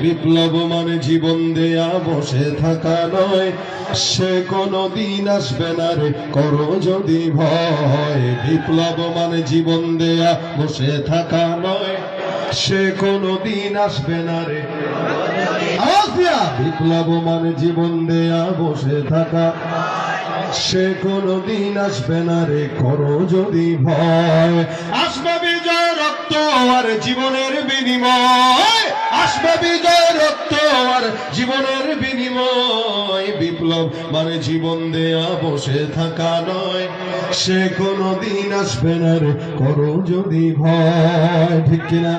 বিপ্লব মানে জীবন দেয়া, বসে থাকা নয়। সে কোনো দিন আসবে না রে, করো যদি ভয়। বিপ্লব মানে জীবন দেয়া, বসে থাকা নয়। সে কোনো দিন আসবে না রে। বিপ্লব মানে জীবন দেয়া, বসে থাকা সে কোনো দিন আসবে না রে, করো যদি ভয়। আসবে রক্ত আর জীবনের বিনিময়। আসবে বিজয় রক্ত আর জীবনের বিনিময়। বিপ্লব মানে জীবন দেয়া, বসে থাকা নয়। সে কোনো দিন আসবে না রে, করো যদি ভয়। ঠিক কিনা?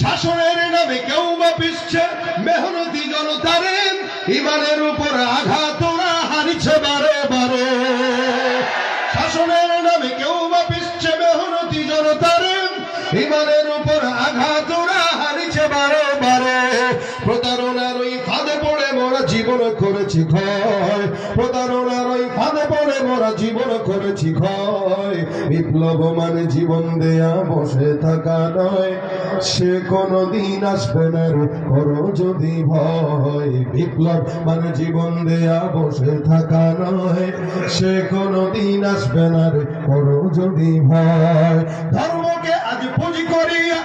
শাসনের নামে কেউ বা পিসছে, মেহনতি জনতারে ইমানের উপর আঘাত ইমানের উপর জীবন করেছি ক্ষয়। প্রতারণার ওই ফাঁদে পড়ে মোরা জীবন করেছি ক্ষয়। বিপ্লব মানে জীবন দেয়া বসে থাকা নয়। সে কোনো দিন আসবে না রে, করো যদি ভয়। বিপ্লব মানে জীবন দেয়া বসে থাকা নয়। সে কোনো দিন আসবে না রে, করো যদি ভয়। ধর্মকে আজ পুঁজি করিয়া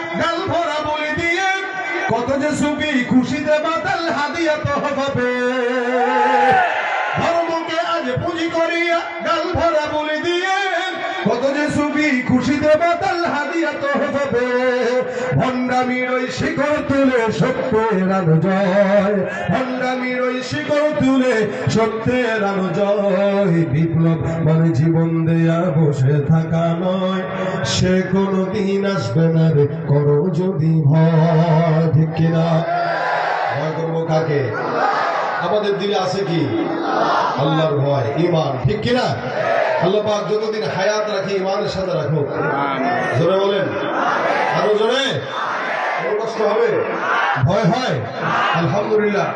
কত যে সুখী খুশিতে বাতাল তো হবে। ধর্মকে আজ পুঁজি করিয়া গাল ভরা বলে দিয়ে কত যে সুখী খুশিতে বাতাল তো হবে। ভণ্ডামির ওই শিখর তুলে সত্যের জয়। মানে জীবন দেয়া বসে থাকা নয়। সে কোনো দিন আসবে না রে, করো যদি ভয়। ভয় করব কাকে? আমাদের দিলে আছে কি? আল্লাহর ভয় ইমান ঠিক কিনা? আল্লাহ পাক যতদিন হায়াত রাখি ইমানের সাথে রাখুক। জোরে বলেন। আরও জোরে? কষ্ট হবে? ভয় হয়? আলহামদুলিল্লাহ।